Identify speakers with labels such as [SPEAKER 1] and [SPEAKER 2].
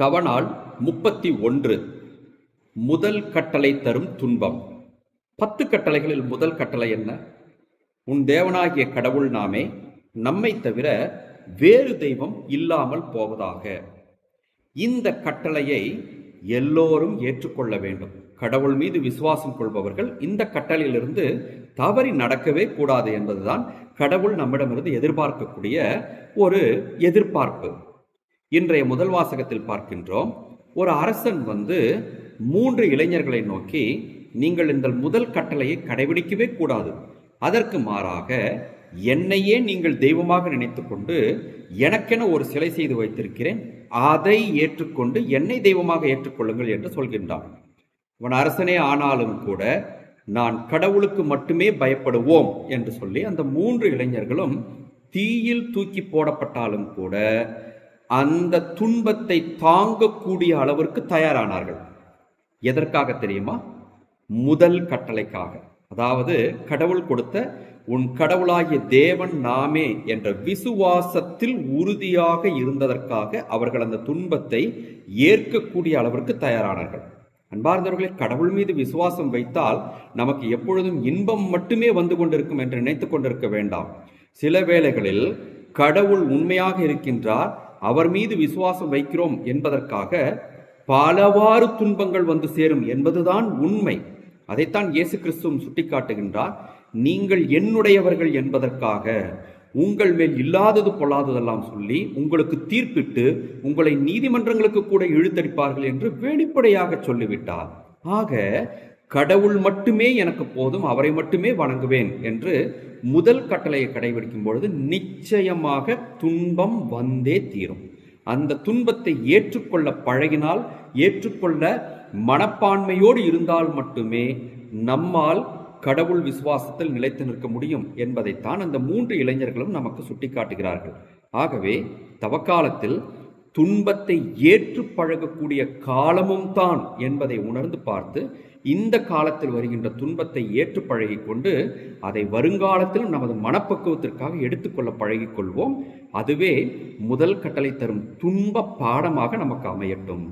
[SPEAKER 1] தவனால் முப்பத்தி ஒன்று. முதல் கட்டளை தரும் துன்பம். பத்து கட்டளைகளில் முதல் கட்டளை என்ன? உன் தேவனாகிய கடவுள் நாமே நம்மை தவிர வேறு தெய்வம் இல்லாமல் போவதாக. இந்த கட்டளையை எல்லோரும் ஏற்றுக்கொள்ள வேண்டும். கடவுள் மீது விசுவாசம் கொள்பவர்கள் இந்த கட்டளையிலிருந்து தவறி நடக்கவே கூடாது என்பதுதான் கடவுள் நம்மிடமிருந்து எதிர்பார்க்கக்கூடிய ஒரு எதிர்பார்ப்பு. இன்றைய முதல் வாசகத்தில் பார்க்கின்றோம். ஒரு அரசன் வந்து மூன்று இளைஞர்களை நோக்கி நீங்கள் இந்த முதல் கட்டளையை கடைபிடிக்கவே கூடாது. அதற்கு மாறாக என்னையே நீங்கள் தெய்வமாக நினைத்துக்கொண்டு எனக்கென ஒரு சிலை செய்து வைத்திருக்கிறேன். அதை ஏற்றுக்கொண்டு என்னை தெய்வமாக ஏற்றுக்கொள்ளுங்கள் என்று சொல்கின்றான். இவன் அரசனே ஆனாலும் கூட நான் கடவுளுக்கு மட்டுமே பயப்படுவோம் என்று சொல்லி அந்த மூன்று இளைஞர்களும் தீயில் தூக்கி போடப்பட்டாலும் கூட அந்த துன்பத்தை தாங்கக்கூடிய அளவிற்கு தயாரானார்கள். எதற்காக தெரியுமா? முதல் கட்டளைக்காக. அதாவது கடவுள் கொடுத்த உன் கடவுளாகிய தேவன் நாமே என்ற விசுவாசத்தில் உறுதியாக இருந்ததற்காக அவர்கள் அந்த துன்பத்தை ஏற்கக்கூடிய அளவிற்கு தயாரானார்கள். அன்பார்ந்தவர்களே கடவுள் மீது விசுவாசம் வைத்தால் நமக்கு எப்பொழுதும் இன்பம் மட்டுமே வந்து கொண்டிருக்கும் என்று நினைத்து கொண்டிருக்க வேண்டாம். சில வேளைகளில் கடவுள் உண்மையாக இருக்கின்றார் அவர் மீது விசுவாசம் வைக்கிறோம் என்பதற்காக பலவாறு துன்பங்கள் வந்து சேரும் என்பதுதான் உண்மை. அதைத்தான் இயேசு கிறிஸ்துவும் சுட்டிக்காட்டுகின்றார். நீங்கள் என்னுடையவர்கள் என்பதற்காக உங்கள் மேல் இல்லாதது பொல்லாததெல்லாம் சொல்லி உங்களுக்கு தீர்ப்பிட்டு உங்களை நீதிமன்றங்களுக்கு கூட இழுத்தடிப்பார்கள் என்று வெளிப்படையாக சொல்லிவிட்டார். ஆக கடவுள் மட்டுமே எனக்கு போதும் அவரை மட்டுமே வணங்குவேன் என்று முதல் கட்டளையை கடைபிடிக்கும் பொழுது நிச்சயமாக துன்பம் வந்தே தீரும். அந்த துன்பத்தை ஏற்றுக்கொள்ள பழகினால் ஏற்றுக்கொள்ள மனப்பான்மையோடு இருந்தால் மட்டுமே நம்மால் கடவுள் விசுவாசத்தில் நிலைத்து நிற்க முடியும் என்பதைத்தான் அந்த மூன்று இளைஞர்களும் நமக்கு சுட்டிக்காட்டுகிறார்கள். ஆகவே தவக்காலத்தில் துன்பத்தை ஏற்று பழகக்கூடிய காலமும் தான் என்பதை உணர்ந்து பார்த்து இந்த காலத்தில் வருகின்ற துன்பத்தை ஏற்று பழகி கொண்டு அதை வருங்காலத்திலும் நமது மனப்பக்குவத்திற்காக எடுத்துக்கொள்ள பழகிக்கொள்வோம் அதுவே முதல் கட்டளை தரும் துன்ப பாடமாக நமக்கு அமையட்டும்.